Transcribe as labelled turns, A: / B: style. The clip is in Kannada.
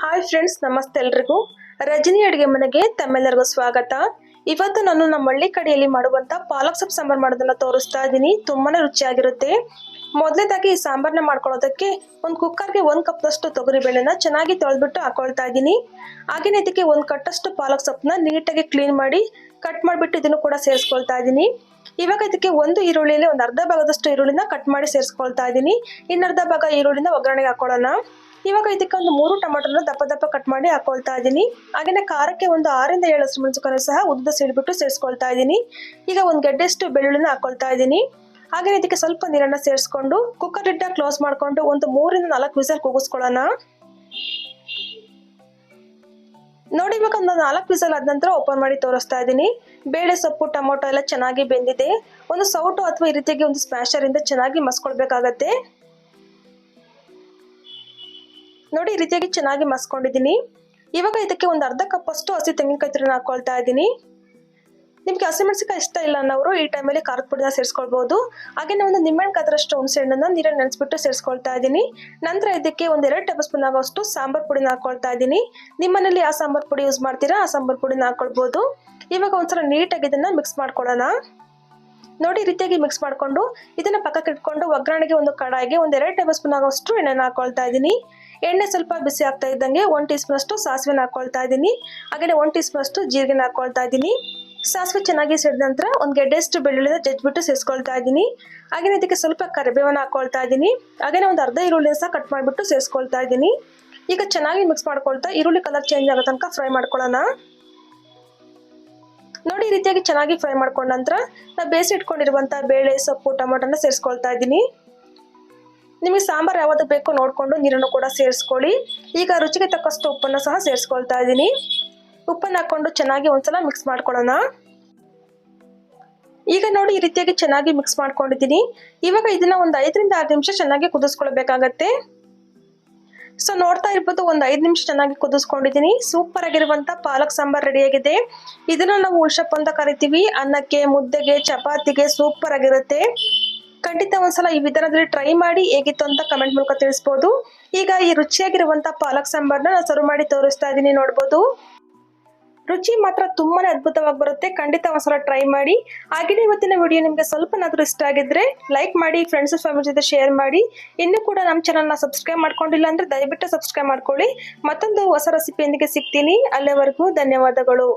A: ಹಾಯ್ ಫ್ರೆಂಡ್ಸ್ ನಮಸ್ತೆ ಎಲ್ರಿಗೂ. ರಜನಿ ಅಡುಗೆ ಮನೆಗೆ ತಮ್ಮೆಲ್ಲರಿಗೂ ಸ್ವಾಗತ. ಇವತ್ತು ನಾನು ನಮ್ಮ ಹಳ್ಳಿ ಕಡೆಯಲ್ಲಿ ಮಾಡುವಂತ ಪಾಲಕ್ ಸೊಪ್ಪು ಸಾಂಬಾರ್ ಮಾಡೋದನ್ನ ತೋರಿಸ್ತಾ ಇದ್ದೀನಿ. ತುಂಬಾ ರುಚಿಯಾಗಿರುತ್ತೆ. ಮೊದಲನೇದಾಗಿ ಈ ಸಾಂಬಾರ್ನ ಮಾಡ್ಕೊಳ್ಳೋದಕ್ಕೆ ಒಂದು ಕುಕ್ಕರ್ಗೆ ಒಂದು ಕಪ್ನಷ್ಟು ತೊಗರಿ ಬೇಳೆನ ಚೆನ್ನಾಗಿ ತೊಳೆದ್ಬಿಟ್ಟು ಹಾಕೊಳ್ತಾ ಇದ್ದೀನಿ. ಹಾಗೇನೆ ಇದಕ್ಕೆ ಒಂದು ಕಟ್ಟಷ್ಟು ಪಾಲಕ್ ಸೊಪ್ಪನ್ನ ನೀಟಾಗಿ ಕ್ಲೀನ್ ಮಾಡಿ ಕಟ್ ಮಾಡಿಬಿಟ್ಟು ಇದನ್ನು ಕೂಡ ಸೇರಿಸ್ಕೊಳ್ತಾ ಇದ್ದೀನಿ. ಇವಾಗ ಇದಕ್ಕೆ ಒಂದು ಈರುಳ್ಳಿಯಲ್ಲಿ ಒಂದು ಅರ್ಧ ಭಾಗದಷ್ಟು ಈರುಳ್ಳಿನ ಕಟ್ ಮಾಡಿ ಸೇರಿಸ್ಕೊಳ್ತಾ ಇದ್ದೀನಿ. ಇನ್ನರ್ಧ ಭಾಗ ಈರುಳ್ಳಿನ ಒಗ್ಗರಣೆಗೆ ಹಾಕೊಳ್ಳೋಣ. ಇವಾಗ ಇದಕ್ಕೆ ಒಂದು ಮೂರು ಟೊಮೆಟೊನ ದಪ್ಪ ದಪ್ಪ ಕಟ್ ಮಾಡಿ ಹಾಕೊಳ್ತಾ ಇದ್ದೀನಿ. ಹಾಗೆಯೇ ಖಾರಕ್ಕೆ ಒಂದು ಆರಿಂದ ಏಳು ಹಸಿಮೆಣಸಿನಕಾಯಿ ಸಹ ಉದ್ದ ಸಿಡಿಬಿಟ್ಟು ಸೇರಿಸ್ಕೊಳ್ತಾ ಇದ್ದೀನಿ. ಈಗ ಒಂದು ಗೆಡ್ಡೆಷ್ಟು ಬೆಳ್ಳುಳ್ಳಿನ ಹಾಕೊಳ್ತಾ ಇದ್ದೀನಿ. ಹಾಗೆ ಇದಕ್ಕೆ ಸ್ವಲ್ಪ ನೀರನ್ನ ಸೇರಿಸ್ಕೊಂಡು ಕುಕ್ಕರ್ ಲಿಡ್ಡ ಕ್ಲೋಸ್ ಮಾಡಿಕೊಂಡು ಒಂದು ಮೂರಿಂದ ನಾಲ್ಕು ವಿಸಲ್ ಕೂಗಿಸ್ಕೊಳ್ಳೋಣ. ನೋಡಿ ಇವಾಗ ಒಂದು ನಾಲ್ಕು ವಿಸಲ್ ಆದ ನಂತರ ಓಪನ್ ಮಾಡಿ ತೋರಿಸ್ತಾ ಇದ್ದೀನಿ. ಬೇಳೆ ಸೊಪ್ಪು, ಟೊಮೊಟೊ ಎಲ್ಲ ಚೆನ್ನಾಗಿ ಬೆಂದಿದೆ. ಒಂದು ಸೌಟು ಅಥವಾ ಈ ರೀತಿಯಾಗಿ ಒಂದು ಸ್ಮ್ಯಾಶರ್ ಇಂದ ಚೆನ್ನಾಗಿ ಮಸ್ಕೊಳ್ಬೇಕಾಗತ್ತೆ. ನೋಡಿ, ಈ ರೀತಿಯಾಗಿ ಚೆನ್ನಾಗಿ ಮಸ್ಕೊಂಡಿದ್ದೀನಿ. ಇವಾಗ ಇದಕ್ಕೆ ಒಂದು ಅರ್ಧ ಕಪ್ ಅಷ್ಟು ಹಸಿ ತೆಂಗಿನಕಾಯಿ ತುರಿನ ಹಾಕೊಳ್ತಾ ಇದ್ದೀನಿ. ನಿಮಗೆ ಹಸಿಮೆಣಸಿನಕಾಯಿ ಇಷ್ಟ ಇಲ್ಲ ಅನ್ನೋರು ಈ ಟೈಮಲ್ಲಿ ಖಾರದ ಪುಡಿನ ಸೇರಿಸ್ಕೊಳ್ಬೋದು. ಹಾಗೆ ಒಂದು ನಿಂಬೆಹಣ್ಣು ಅದರಷ್ಟು ಹುಣಸೆ ಹಣ್ಣನ್ನ ನೀರಲ್ಲಿ ನೆನೆಸ್ಬಿಟ್ಟು ಸೇರಿಸ್ಕೊಳ್ತಾ ಇದ್ದೀನಿ. ನಂತರ ಇದಕ್ಕೆ ಒಂದು ಎರಡು ಟೇಬಲ್ ಸ್ಪೂನ್ ಆಗೋಷ್ಟು ಸಾಂಬಾರ್ ಪುಡಿನ ಹಾಕೊಳ್ತಾ ಇದ್ದೀನಿ. ನಿಮ್ಮನೇಲಿ ಯಾವ ಸಾಂಬಾರ್ ಪುಡಿ ಯೂಸ್ ಮಾಡ್ತೀರಾ? ಆ ಸಾಂಬಾರ್ ಪುಡಿನ ಹಾಕೊಳ್ಬಹುದು ಇವಾಗ ಒಂದ್ಸಲ ನೀಟಾಗಿ ಇದನ್ನ ಮಿಕ್ಸ್ ಮಾಡ್ಕೊಳ್ಳೋಣ ನೋಡಿ ರೀತಿಯಾಗಿ ಮಿಕ್ಸ್ ಮಾಡಿಕೊಂಡು ಇದನ್ನ ಪಕ್ಕಕ್ಕೆ ಇಟ್ಕೊಂಡು ಒಗ್ಗರಣೆಗೆ ಒಂದು ಕಡಾಯಿಗೆ ಒಂದು ಎರಡು ಟೇಬಲ್ ಸ್ಪೂನ್ ಆಗೋಷ್ಟು ಎಣ್ಣೆನ ಹಾಕೊಳ್ತಾ ಇದ್ದೀನಿ. ಎಣ್ಣೆ ಸ್ವಲ್ಪ ಬಿಸಿ ಆಗ್ತಾ ಇದ್ದಂಗೆ ಒನ್ ಟೀ ಸ್ಪೂನ್ ಅಷ್ಟು ಸಾಸಿವೆನ ಹಾಕೊಳ್ತಾ ಇದ್ದೀನಿ. ಹಾಗೆಯೇ ಒನ್ ಟೀ ಸ್ಪೂನ್ ಅಷ್ಟು ಜೀರಿಗೆನ ಹಾಕೊಳ್ತಾ ಇದ್ದೀನಿ. ಸಾಸಿವೆ ಚೆನ್ನಾಗಿ ಸಿಡಿದ ನಂತರ ಒಂದು ಗೆಡ್ಡೆಷ್ಟು ಬೆಳ್ಳುಳ್ಳಿನ ಜಜ್ಜಿಬಿಟ್ಟು ಸೇರಿಸ್ಕೊಳ್ತಾ ಇದ್ದೀನಿ. ಹಾಗೆಯೇ ಇದಕ್ಕೆ ಸ್ವಲ್ಪ ಕರಿಬೇವನ್ನು ಹಾಕೊಳ್ತಾ ಇದ್ದೀನಿ. ಹಾಗೆಯೇ ಒಂದು ಅರ್ಧ ಈರುಳ್ಳಿನ ಸಹ ಕಟ್ ಮಾಡಿಬಿಟ್ಟು ಸೇರಿಸ್ಕೊಳ್ತಾ ಇದ್ದೀನಿ. ಈಗ ಚೆನ್ನಾಗಿ ಮಿಕ್ಸ್ ಮಾಡ್ಕೊಳ್ತಾ ಈರುಳ್ಳಿ ಕಲರ್ ಚೇಂಜ್ ಆಗೋ ತನಕ ಫ್ರೈ ಮಾಡ್ಕೊಳ್ಳೋಣ. ನೋಡಿ ಈ ರೀತಿಯಾಗಿ ಚೆನ್ನಾಗಿ ಫ್ರೈ ಮಾಡ್ಕೊಂಡ ನಂತರ ನಾವು ಬೇಯಿಸಿ ಇಟ್ಕೊಂಡಿರುವಂಥ ಬೇಳೆ, ಸೊಪ್ಪು, ಟೊಮೊಟೊನ ಸೇರಿಸ್ಕೊಳ್ತಾ ಇದ್ದೀನಿ. ನಿಮಗೆ ಸಾಂಬಾರು ಯಾವುದು ಬೇಕೋ ನೋಡಿಕೊಂಡು ನೀರನ್ನು ಕೂಡ ಸೇರಿಸ್ಕೊಳ್ಳಿ. ಈಗ ರುಚಿಗೆ ತಕ್ಕಷ್ಟು ಉಪ್ಪನ್ನು ಸಹ ಸೇರಿಸ್ಕೊಳ್ತಾ ಇದ್ದೀನಿ. ಉಪ್ಪನ್ನು ಹಾಕ್ಕೊಂಡು ಚೆನ್ನಾಗಿ ಒಂದ್ಸಲ ಮಿಕ್ಸ್ ಮಾಡ್ಕೊಳ್ಳೋಣ. ಈಗ ನೋಡಿ ಈ ರೀತಿಯಾಗಿ ಚೆನ್ನಾಗಿ ಮಿಕ್ಸ್ ಮಾಡ್ಕೊಂಡಿದ್ದೀನಿ. ಇವಾಗ ಇದನ್ನ ಒಂದು ಐದರಿಂದ ಆರು ನಿಮಿಷ ಚೆನ್ನಾಗಿ ಕುದಿಸ್ಕೊಳ್ಬೇಕಾಗತ್ತೆ. ಸೊ ನೋಡ್ತಾ ಇರ್ಬೋದು ಒಂದು ಐದು ನಿಮಿಷ ಚೆನ್ನಾಗಿ ಕುದಿಸ್ಕೊಂಡಿದ್ದೀನಿ. ಸೂಪರ್ ಆಗಿರುವಂತ ಪಾಲಕ್ ಸಾಂಬಾರ್ ರೆಡಿಯಾಗಿದೆ ಇದನ್ನ ನಾವು ಉಳ್ಸಪ್ಪ ಅಂತ ಕರಿತೀವಿ. ಅನ್ನಕ್ಕೆ, ಮುದ್ದೆಗೆ, ಚಪಾತಿಗೆ ಸೂಪರ್ ಆಗಿರುತ್ತೆ. ಖಂಡಿತ ಒಂದ್ಸಲ ಈ ವಿಧಾನದಲ್ಲಿ ಟ್ರೈ ಮಾಡಿ ಹೇಗಿತ್ತು ಅಂತ ಕಮೆಂಟ್ ಮೂಲಕ ತಿಳಿಸ್ಬೋದು. ಈಗ ಈ ರುಚಿಯಾಗಿರುವಂತ ಪಾಲಕ್ ಸಾಂಬಾರ್ನ ನಾನು ಸರ್ವ್ ಮಾಡಿ ತೋರಿಸ್ತಾ ಇದ್ದೀನಿ ನೋಡ್ಬೋದು. ರುಚಿ ಮಾತ್ರ ತುಂಬಾನೇ ಅದ್ಭುತವಾಗಿ ಬರುತ್ತೆ. ಖಂಡಿತ ಒಂದ್ಸಲ ಟ್ರೈ ಮಾಡಿ. ಹಾಗೆಯೇ ಇವತ್ತಿನ ವಿಡಿಯೋ ನಿಮಗೆ ಸ್ವಲ್ಪನಾದ್ರೂ ಇಷ್ಟ ಆಗಿದ್ರೆ ಲೈಕ್ ಮಾಡಿ ಫ್ರೆಂಡ್ಸ್ ಫ್ಯಾಮಿಲಿ ಜೊತೆ ಶೇರ್ ಮಾಡಿ. ಇನ್ನೂ ಕೂಡ ನಮ್ಮ ಚಾನಲ್ನ ಸಬ್ಸ್ಕ್ರೈಬ್ ಮಾಡ್ಕೊಂಡಿಲ್ಲ ಅಂದ್ರೆ ದಯವಿಟ್ಟು ಸಬ್ಸ್ಕ್ರೈಬ್ ಮಾಡ್ಕೊಳ್ಳಿ. ಮತ್ತೊಂದು ಹೊಸ ರೆಸಿಪಿಯೊಂದಿಗೆ ಸಿಗ್ತೀನಿ. ಅಲ್ಲಿವರೆಗೂ ಧನ್ಯವಾದಗಳು.